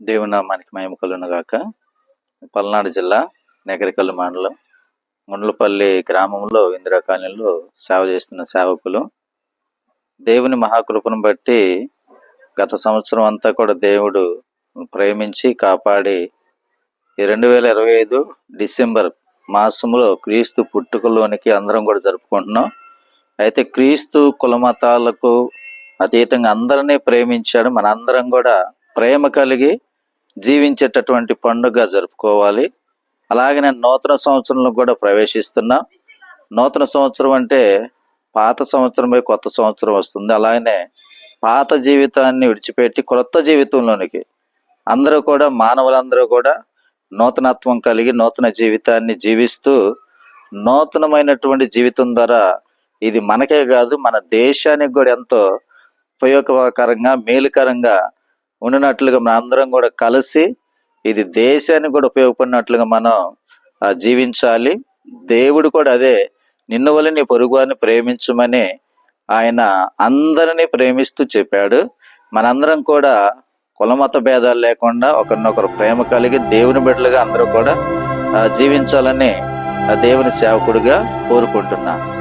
దేవుని నామానికి మహిమ పల్నాడు జిల్లా నెగరికల్లు మండలం గుండ్లపల్లి గ్రామంలో ఇందిరా కాలనీలో సేవ చేస్తున్న సేవకులు. దేవుని మహాకృపను బట్టి గత సంవత్సరం అంతా కూడా దేవుడు ప్రేమించి కాపాడి రెండు వేల ఇరవై ఐదు డిసెంబర్ మాసంలో క్రీస్తు పుట్టుకలోనికి అందరం కూడా జరుపుకుంటున్నాం. అయితే క్రీస్తు కులమతాలకు అతీతంగా అందరినీ ప్రేమించాడు. మనందరం కూడా ప్రేమ కలిగి జీవించేటటువంటి పండుగ జరుపుకోవాలి. అలాగే నేను నూతన సంవత్సరంలో కూడా ప్రవేశిస్తున్నా. నూతన సంవత్సరం అంటే పాత సంవత్సరమే కొత్త సంవత్సరం వస్తుంది. అలాగనే పాత జీవితాన్ని విడిచిపెట్టి క్రొత్త జీవితంలోనికి అందరూ కూడా మానవులందరూ కూడా నూతనత్వం కలిగి నూతన జీవితాన్ని జీవిస్తూ నూతనమైనటువంటి జీవితం ద్వారా ఇది మనకే కాదు మన దేశానికి కూడా ఎంతో ఉపయోగకరంగా మేలుకరంగా ఉండినట్లుగా మన అందరం కూడా కలిసి ఇది దేశానికి కూడా ఉపయోగపడినట్లుగా మనం జీవించాలి. దేవుడు కూడా అదే నిన్ను వల్ల నీ పొరుగువారిని ప్రేమించమని ఆయన అందరినీ ప్రేమిస్తూ చెప్పాడు. మనందరం కూడా కులమత భేదాలు లేకుండా ఒకరినొకరు ప్రేమ కలిగి దేవుని బిడ్డలుగా అందరూ కూడా జీవించాలని ఆ దేవుని సేవకుడిగా కోరుకుంటున్నాను